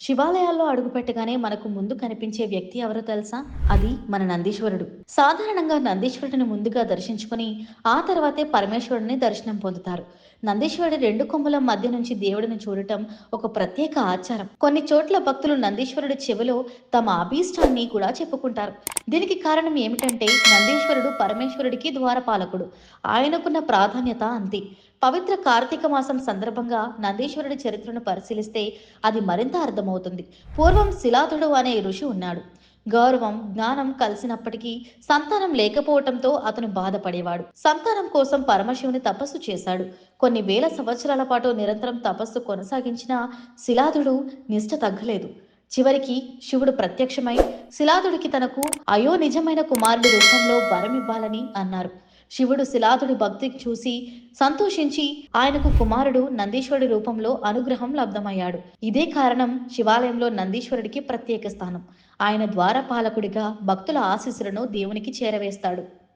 శివాలయాల్లో అడుగుపెట్టగానే మనకు ముందు కనిపించే వ్యక్తి ఎవరో తెలుసా? అది మన నందీశ్వరుడు. సాధారణంగా నందీశ్వరుడిని ముందుగా దర్శించుకుని ఆ తర్వాతే పరమేశ్వరుడిని దర్శనం పొందుతారు. నందీశ్వరుడి రెండు కొమ్ముల మధ్య నుంచి దేవుడిని చూడటం ఒక ప్రత్యేక ఆచారం. కొన్ని చోట్ల భక్తులు నందీశ్వరుడి చెవిలో తమ అభీష్టాన్ని కూడా చెప్పుకుంటారు. దీనికి కారణం ఏమిటంటే నందీశ్వరుడు పరమేశ్వరుడికి ద్వారపాలకుడు. ఆయనకున్న ప్రాధాన్యత అంతే. పవిత్ర కార్తీక మాసం సందర్భంగా నందీశ్వరుడి చరిత్రను పరిశీలిస్తే అది మరింత అర్థమవుతుంది. పూర్వం శిలాతుడు అనే ఋషి ఉన్నాడు. గౌరవం జ్ఞానం కలిసినప్పటికీ సంతానం లేకపోవటంతో అతను బాధపడేవాడు. సంతానం కోసం పరమశివుని తపస్సు చేశాడు. కొన్ని వేల సంవత్సరాల పాటు నిరంతరం తపస్సు కొనసాగించిన శిలాదుడు నిష్ట తగ్గలేదు. చివరికి శివుడు ప్రత్యక్షమై శిలాదుడికి తనకు అయో నిజమైన కుమారుడి రూపంలో వరమివ్వాలని అన్నారు. శివుడు శిలాదుడి భక్తికి చూసి సంతోషించి ఆయనకు కుమారుడు నందీశ్వరుడి రూపంలో అనుగ్రహం లబ్ధమయ్యాడు. ఇదే కారణం శివాలయంలో నందీశ్వరుడికి ప్రత్యేక స్థానం. ఆయన ద్వారపాలకుడిగా భక్తుల ఆశీస్సులను దేవునికి చేరవేస్తాడు.